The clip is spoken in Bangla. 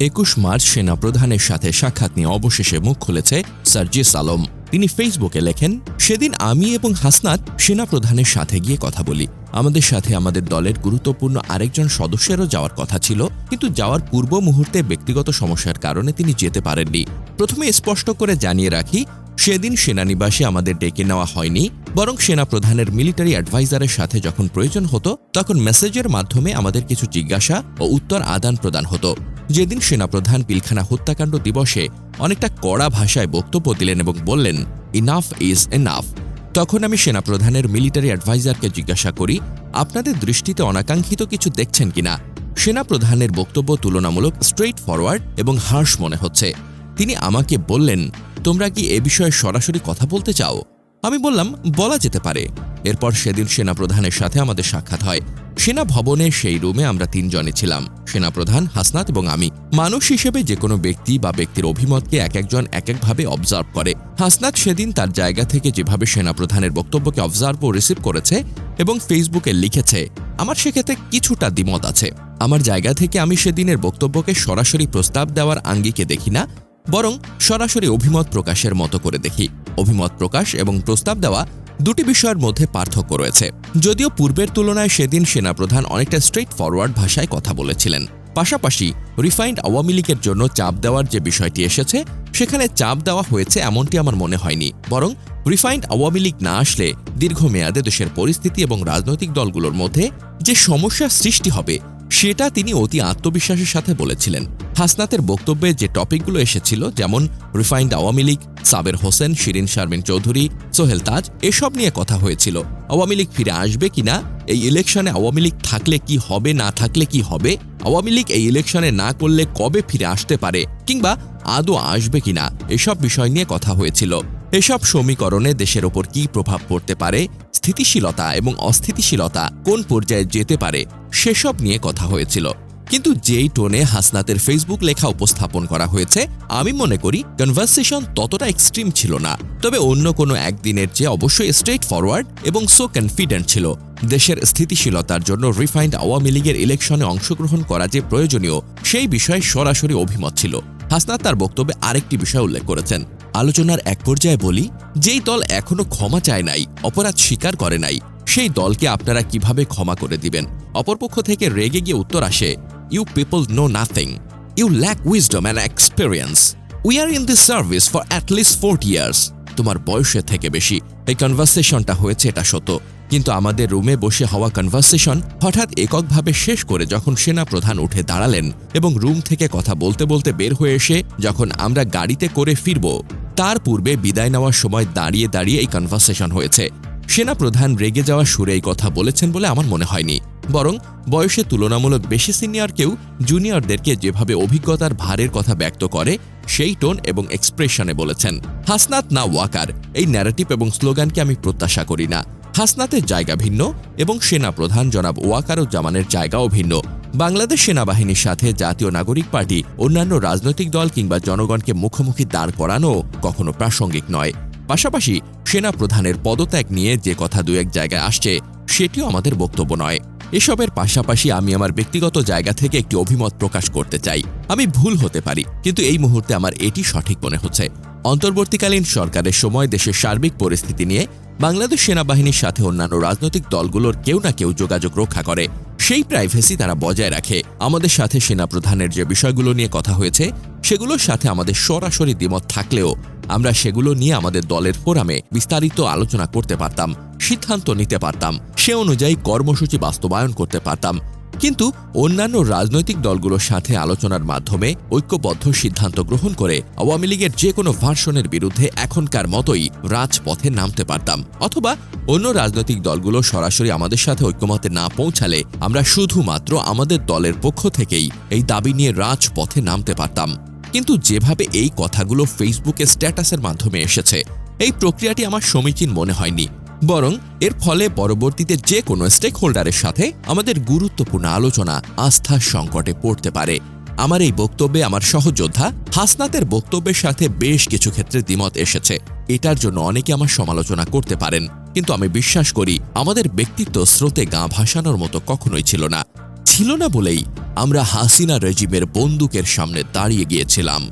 একুশ মার্চ সেনাপ্রধানের সাথে সাক্ষাৎ নিয়ে অবশেষে মুখ খুলেছে সার্জিস আলম। তিনি ফেসবুকে লেখেন, সেদিন আমি এবং হাসনাত সেনাপ্রধানের সাথে গিয়ে কথা বলি। আমাদের সাথে আমাদের দলের গুরুত্বপূর্ণ আরেকজন সদস্যেরও যাওয়ার কথা ছিল, কিন্তু যাওয়ার পূর্ব মুহূর্তে ব্যক্তিগত সমস্যার কারণে তিনি যেতে পারেননি। প্রথমে স্পষ্ট করে জানিয়ে রাখি, সেদিন সেনানিবাসে আমাদের ডেকে নেওয়া হয়নি। বরং সেনাপ্রধানের মিলিটারি অ্যাডভাইজারের সাথে যখন প্রয়োজন হতো, তখন মেসেজের মাধ্যমে আমাদের কিছু জিজ্ঞাসা ও উত্তর আদান প্রদান হতো। যেদিন সেনাপ্রধান পিলখানা হত্যাকাণ্ড দিবসে অনেকটা কড়া ভাষায় বক্তব্য দিলেন এবং বললেন ইনাফ ইজ এনাফ তখন আমি সেনাপ্রধানের মিলিটারি অ্যাডভাইজারকে জিজ্ঞাসা করি, আপনাদের দৃষ্টিতে অনাকাঙ্ক্ষিত কিছু দেখছেন কিনা? সেনাপ্রধানের বক্তব্য তুলনামূলক স্ট্রেইট ফরওয়ার্ড এবং হার্শ মনে হচ্ছে। তিনি আমাকে বললেন, তোমরা কি এ বিষয়ে সরাসরি কথা বলতে চাও? আমি বললাম, বলা যেতে পারে। এরপর সেদিন সেনাপ্রধানের সাথে আমাদের সাক্ষাৎ হয়। সেনা ভবনের সেই রুমে আমরা তিনজনে ছিলাম। সেনাপ্রধান, হাসনাত এবং আমি। মানুষ হিসেবে যে কোনো ব্যক্তি বা ব্যক্তির অভিমতকে এক একজন এক একভাবে অবজার্ভ করে। হাসনাত সেদিন তার জায়গা থেকে যেভাবে সেনাপ্রধানের বক্তব্যকে অবজার্ভ ও রিসিভ করেছে এবং ফেসবুকে লিখেছে, আমার সেক্ষেত্রে কিছুটা দ্বিমত আছে। আমার জায়গা থেকে আমি সেদিনের বক্তব্যকে সরাসরি প্রস্তাব দেওয়ার আঙ্গিকে দেখি না, বরং সরাসরি অভিমত প্রকাশের মতো করে দেখি। অভিমত প্রকাশ এবং প্রস্তাব দেওয়া দুটি বিষয়ের মধ্যে পার্থক্য রয়েছে। যদিও পূর্বের তুলনায় সেদিন সেনাপ্রধান অনেকটা স্ট্রেট ফরওয়ার্ড ভাষায় কথা বলেছিলেন। পাশাপাশি রিফাইন্ড আওয়ামী লীগের জন্য চাপ দেওয়ার যে বিষয়টি এসেছে, সেখানে চাপ দেওয়া হয়েছে এমনটি আমার মনে হয়নি। বরং রিফাইন্ড আওয়ামী লীগ না আসলে দীর্ঘমেয়াদে দেশের পরিস্থিতি এবং রাজনৈতিক দলগুলোর মধ্যে যে সমস্যার সৃষ্টি হবে, সেটা তিনি অতি আত্মবিশ্বাসের সাথে বলেছিলেন। হাসনাতের বক্তব্যে যে টপিকগুলো এসেছিল, যেমন রিফাইন্ড আওয়ামী লীগ, সাবের হোসেন, শিরিন শারমিন চৌধুরী, সোহেল তাজ, এসব নিয়ে কথা হয়েছিল। আওয়ামী লীগ ফিরে আসবে কিনা, এই ইলেকশনে আওয়ামী লীগ থাকলে কি হবে, না থাকলে কি হবে, আওয়ামী লীগ এই ইলেকশনে না করলে কবে ফিরে আসতে পারে, কিংবা আদৌ আসবে কিনা, এসব বিষয় নিয়ে কথা হয়েছিল। এসব সমীকরণে দেশের ওপর কী প্রভাব পড়তে পারে, স্থিতিশীলতা এবং অস্থিতিশীলতা কোন পর্যায়ে যেতে পারে, সেসব নিয়ে কথা হয়েছিল। কিন্তু যেই টোনে হাসনাতের ফেসবুক লেখা উপস্থাপন করা হয়েছে, আমি মনে করি কনভারসেশন ততটা এক্সট্রিম ছিল না। তবে অন্য কোনো একদিনের চেয়ে অবশ্যই স্ট্রেট ফরওয়ার্ড এবং সো কনফিডেন্ট ছিল। দেশের স্থিতিশীলতার জন্য রিফাইন্ড আওয়ামী লীগের ইলেকশনে অংশগ্রহণ করা যে প্রয়োজনীয়, সেই বিষয়ে সরাসরি অভিমত ছিল। হাসনাত তার বক্তব্যে আরেকটি বিষয় উল্লেখ করেছেন। আলোচনার এক পর্যায়ে বলি, যেই দল এখনও ক্ষমা চায় নাই, অপরাধ স্বীকার করে নাই, সেই দলকে আপনারা কীভাবে ক্ষমা করে দিবেন? অপরপক্ষ থেকে রেগে গিয়ে উত্তর আসে you people know nothing you lack wisdom and experience we are in this service for at least forty years তোমার বয়সের থেকে বেশি। এই কনভারসেশনটা হয়েছে, এটা সত্য। কিন্তু আমাদের রুমে বসে হওয়া কনভারসেশন হঠাৎ এককভাবে শেষ করে যখন সেনা প্রধান উঠে দাঁড়ালেন এবং রুম থেকে কথা বলতে বলতে বের হয়ে এসে যখন আমরা গাড়িতে করে ফিরব, তার পূর্বে বিদায় নেওয়ার সময় দাঁড়িয়ে দাঁড়িয়ে এই কনভারসেশন হয়েছে। সেনা প্রধান রেগে যাওয়া সুরে এই কথা বলেছেন বলে আমার মনে হয়নি। বরং বয়সে তুলনামূলক বেশি সিনিয়র কেউ জুনিয়রদেরকে যেভাবে অভিজ্ঞতার ভারের কথা ব্যক্ত করে, সেই টোন এবং এক্সপ্রেশনে বলেছেন। হাসনাত না ওয়াকার, এই ন্যারেটিভ এবং স্লোগানকে আমি প্রত্যাশা করি না। হাসনাতের জায়গা ভিন্ন এবং সেনা প্রধান জনাব ওয়াকারুজ্জামানের জায়গাও ভিন্ন। বাংলাদেশ সেনাবাহিনীর সাথে জাতীয় নাগরিক পার্টি, অন্যান্য রাজনৈতিক দল কিংবা জনগণকে মুখোমুখি দাঁড় করানো কখনো প্রাসঙ্গিক নয়। পাশাপাশি সেনা প্রধানের পদত্যাগ নিয়ে যে কথা দু এক জায়গায় আসছে, সেটিও আমাদের বক্তব্য নয়। এসবের পাশাপাশি আমি আমার ব্যক্তিগত জায়গা থেকে একটি অভিমত প্রকাশ করতে চাই। আমি ভুল হতে পারি, কিন্তু এই মুহূর্তে আমার এটি সঠিক মনে হচ্ছে। অন্তর্বর্তীকালীন সরকারের সময় দেশের সার্বিক পরিস্থিতি নিয়ে বাংলাদেশ সেনাবাহিনীর সাথে অন্যান্য রাজনৈতিক দলগুলোর কেউ না কেউ যোগাযোগ রক্ষা করে। সেই প্রাইভেসি তারা বজায় রাখে। আমাদের সাথে সেনাপ্রধানের যে বিষয়গুলো নিয়ে কথা হয়েছে সেগুলোর সাথে আমাদের সরাসরি দ্বিমত থাকলেও আমরা সেগুলো নিয়ে আমাদের দলের ফোরামে বিস্তারিত আলোচনা করতে পারতাম, সিদ্ধান্ত নিতে পারতাম, সে অনুযায়ী কর্মসূচি বাস্তবায়ন করতে পারতাম। কিন্তু অন্যান্য রাজনৈতিক দলগুলোর সাথে আলোচনার মাধ্যমে ঐক্যবদ্ধ সিদ্ধান্ত গ্রহণ করে আওয়ামী লীগের যে কোনো ভার্সনের বিরুদ্ধে এখনকার মতোই রাজপথে নামতে পারতাম। অথবা অন্য রাজনৈতিক দলগুলো সরাসরি আমাদের সাথে ঐক্যমতে না পৌঁছালে আমরা শুধুমাত্র আমাদের দলের পক্ষ থেকেই এই দাবি নিয়ে রাজপথে নামতে পারতাম। কিন্তু যেভাবে এই কথাগুলো ফেসবুকে স্ট্যাটাসের মাধ্যমে এসেছে, এই প্রক্রিয়াটি আমার সমীচীন মনে হয়নি। বরং এর ফলে পরবর্তীতে যে কোনো স্টেক হোল্ডারের সাথে আমাদের গুরুত্বপূর্ণ আলোচনা, আস্থার সংকটে পড়তে পারে। আমার এই বক্তব্যে আমার সহযোদ্ধা হাসনাতের বক্তব্যের সাথে বেশ কিছু ক্ষেত্রে দ্বিমত এসেছে। এটার জন্য অনেকে আমার সমালোচনা করতে পারেন। কিন্তু আমি বিশ্বাস করি, আমাদের ব্যক্তিত্ব স্রোতে গা ভাসানোর মতো কখনোই ছিল না। ছিল না বলেই আমরা হাসিনা রেজিমের বন্দুকের সামনে দাঁড়িয়ে গিয়েছিলাম।